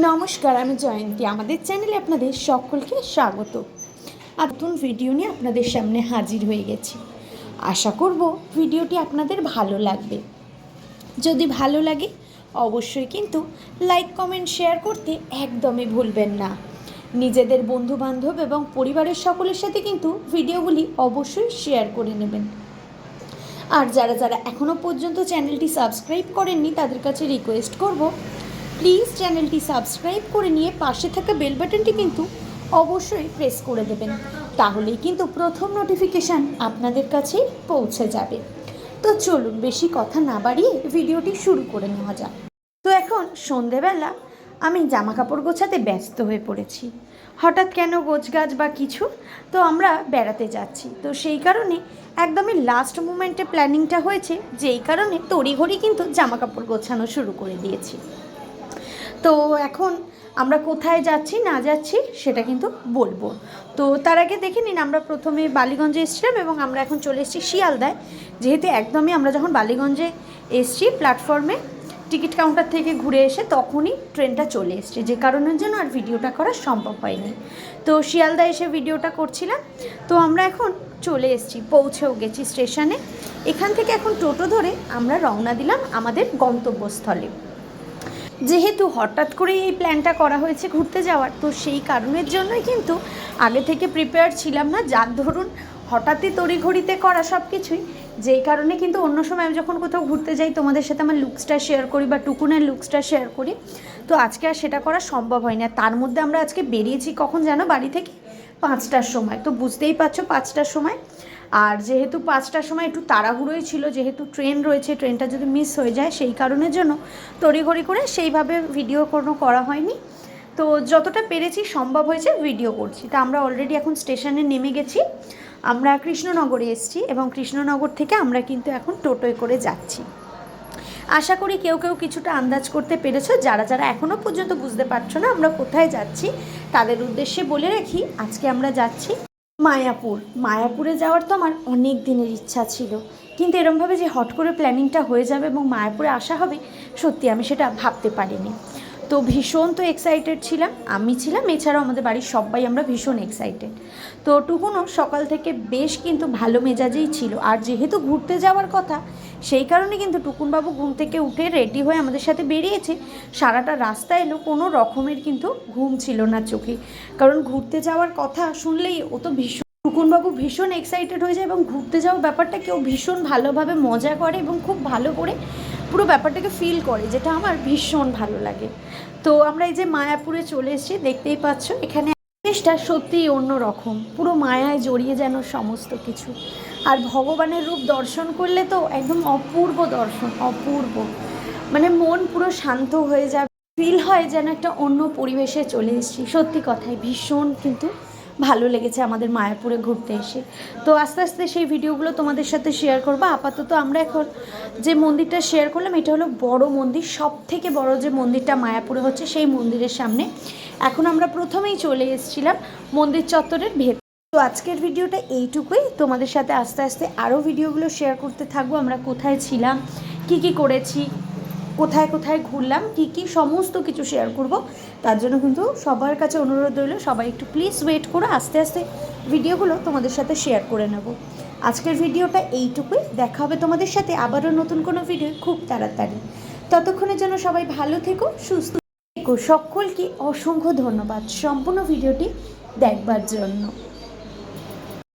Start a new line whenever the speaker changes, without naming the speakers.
নমস্কার, আমি জয়ন্তী। আমাদের চ্যানেলে আপনাদের সকলকে স্বাগত। নতুন ভিডিও নিয়ে আপনাদের সামনে হাজির হয়ে গেছি। আশা করব ভিডিওটি আপনাদের ভালো লাগবে। যদি ভালো লাগে, অবশ্যই কিন্তু লাইক, কমেন্ট, শেয়ার করতে একদমই ভুলবেন না। নিজেদের বন্ধু বান্ধব এবং পরিবারের সকলের সাথে কিন্তু ভিডিওগুলি অবশ্যই শেয়ার করে নেবেন। আর যারা যারা এখনও পর্যন্ত চ্যানেলটি সাবস্ক্রাইব করেননি, তাদের কাছে রিকোয়েস্ট করব প্লিজ চ্যানেলটি সাবস্ক্রাইব করে নিয়ে পাশে থাকা বেল বাটনটি কিন্তু অবশ্যই প্রেস করে দেবেন। তাহলেই কিন্তু প্রথম নোটিফিকেশান আপনাদের কাছে পৌঁছে যাবে। তো চলুন বেশি কথা না বাড়িয়ে ভিডিওটি শুরু করে নেওয়া যাক। তো এখন সন্ধেবেলা, আমি জামা কাপড় গোছাতে ব্যস্ত হয়ে পড়েছি। হঠাৎ কেন গোছগাছ বা কিছু? তো আমরা বেড়াতে যাচ্ছি। তো সেই কারণে একদমই লাস্ট মুমেন্টে প্ল্যানিংটা হয়েছে, যেই কারণে তড়িঘড়ি কিন্তু জামা কাপড় গোছানো শুরু করে দিয়েছি। তো এখন আমরা কোথায় যাচ্ছি, না যাচ্ছি, সেটা কিন্তু বলব। তো তার আগে দেখে নিন, আমরা প্রথমে বালিগঞ্জে এসেছিলাম এবং আমরা এখন চলে এসেছি শিয়ালদায়। যেহেতু একদমই আমরা যখন বালিগঞ্জে এসেছি প্ল্যাটফর্মে টিকিট কাউন্টার থেকে ঘুরে এসে তখনই ট্রেনটা চলে এসছে। যে কারণের জন্য আর ভিডিওটা করা সম্ভব হয়নি। তো শিয়ালদা এসে ভিডিওটা করছিলাম। তো আমরা এখন চলে এসেছি, পৌঁছেও গেছি স্টেশনে এখান থেকে এখন টোটো ধরে আমরা রওনা দিলাম আমাদের গন্তব্যস্থলে। যেহেতু হঠাৎ করে এই প্ল্যানটা করা হয়েছে ঘুরতে যাওয়ার, তো সেই কারণের জন্যই কিন্তু আগে থেকে প্রিপেয়ার ছিলাম না। যার ধরুন, হঠাৎই তড়িঘড়িতে করা সব কিছুই যেই কারণে কিন্তু অন্য সময় আমি যখন কোথাও ঘুরতে যাই, তোমাদের সাথে আমার লুকসটা শেয়ার করি বা টুকুনের লুকসটা শেয়ার করি, তো আজকে আর সেটা করা সম্ভব হয় না। তার মধ্যে আমরা আজকে বেরিয়েছি কখন জানো? বাড়ি থেকে পাঁচটার সময়। তো বুঝতেই পারছ, পাঁচটার সময়। আর যেহেতু পাঁচটার সময় একটু তাড়াহুড়োই ছিল, যেহেতু ট্রেন রয়েছে, ট্রেনটা যদি মিস হয়ে যায়, সেই কারণের জন্য তড়িঘড়ি করে সেইভাবে ভিডিও কোনো করা হয়নি। তো যতটা পেরেছি সম্ভব হয়েছে ভিডিও করছি। তা আমরা অলরেডি এখন স্টেশনে নেমে গেছি। আমরা কৃষ্ণনগরে এসেছি এবং কৃষ্ণনগর থেকে আমরা কিন্তু এখন টোটোয় করে যাচ্ছি। আশা করি কেউ কেউ কিছুটা আন্দাজ করতে পেরেছ। যারা যারা এখনও পর্যন্ত বুঝতে পারছ না আমরা কোথায় যাচ্ছি, তাদের উদ্দেশ্যে বলে রাখি, আজকে আমরা যাচ্ছি মায়াপুর। মায়াপুরে যাওয়ার তো আমার অনেক দিনের ইচ্ছা ছিল। কিন্তু এরমভাবে যে হট করে প্ল্যানিংটা হয়ে যাবে এবং মায়াপুরে আসা হবে, সত্যি আমি সেটা ভাবতে পারিনি। তো ভীষণ তো এক্সাইটেড ছিলাম, আমি ছিলাম, এছাড়াও আমাদের বাড়ির সবাই আমরা ভীষণ এক্সাইটেড তো টুকুনও সকাল থেকে বেশ কিন্তু ভালো মেজাজেই ছিল। আর যেহেতু ঘুরতে যাওয়ার কথা সেই কারণে কিন্তু টুকুনবাবু ঘুম থেকে উঠে রেডি হয়ে আমাদের সাথে বেরিয়েছে। সারাটা রাস্তা এলো, কোনো রকমের কিন্তু ঘুম ছিল না চোখে। কারণ ঘুরতে যাওয়ার কথা শুনলেই ও তো ভীষণ টুকুনবাবু ভীষণ এক্সাইটেড হয়ে যায় এবং ঘুরতে যাওয়ার ব্যাপারটা কেউ ভীষণ ভালোভাবে মজা করে এবং খুব ভালো করে পুরো ব্যাপারটাকে ফিল করে, যেটা আমার ভীষণ ভালো লাগে। তো আমরা এই যে মায়াপুরে চলে এসেছি, দেখতেই পাচ্ছ এখানে জিনিসটা সত্যিই অন্য রকম পুরো মায়ায় জড়িয়ে যেন সমস্ত কিছু। আর ভগবানের রূপ দর্শন করলে তো একদম অপূর্ব দর্শন, অপূর্ব। মানে মন পুরো শান্ত হয়ে যাবে ফিল হয় যেন একটা অন্য পরিবেশে চলে এসেছি। সত্যি কথাই, ভীষণ কিন্তু ভালো লেগেছে আমাদের মায়াপুরে ঘুরতে এসে। তো আস্তে আস্তে সেই ভিডিওগুলো তোমাদের সাথে শেয়ার করব। আপাতত আমরা এখন যে মন্দিরটা শেয়ার করলাম, এটা হলো বড় মন্দির সব থেকে বড় যে মন্দিরটা মায়াপুরে হচ্ছে সেই মন্দিরের সামনে। এখন আমরা প্রথমেই চলে এসেছিলাম মন্দির চত্বরের ভেতর। তো আজকের ভিডিওটা এইটুকুই। তোমাদের সাথে আস্তে আস্তে আরও ভিডিওগুলো শেয়ার করতে থাকব। আমরা কোথায় ছিলাম, কি কি করেছি, কোথায় কোথায় ঘুরলাম, কি কি সমস্ত কিছু শেয়ার করব। তার জন্য কিন্তু সবার কাছে অনুরোধ রইল, সবাই একটু প্লিজ ওয়েট করো, আস্তে আস্তে ভিডিওগুলো তোমাদের সাথে শেয়ার করে নেব। আজকের ভিডিওটা এইটুকুই। দেখা হবে তোমাদের সাথে আবারও নতুন কোনো ভিডিও খুব তাড়াতাড়ি। ততক্ষণের জন্য সবাই ভালো থেকো, সুস্থ থেকো। সকলকে অসংখ্য ধন্যবাদ। সম্পূর্ণ ভিডিওটি দেখবার জন্য।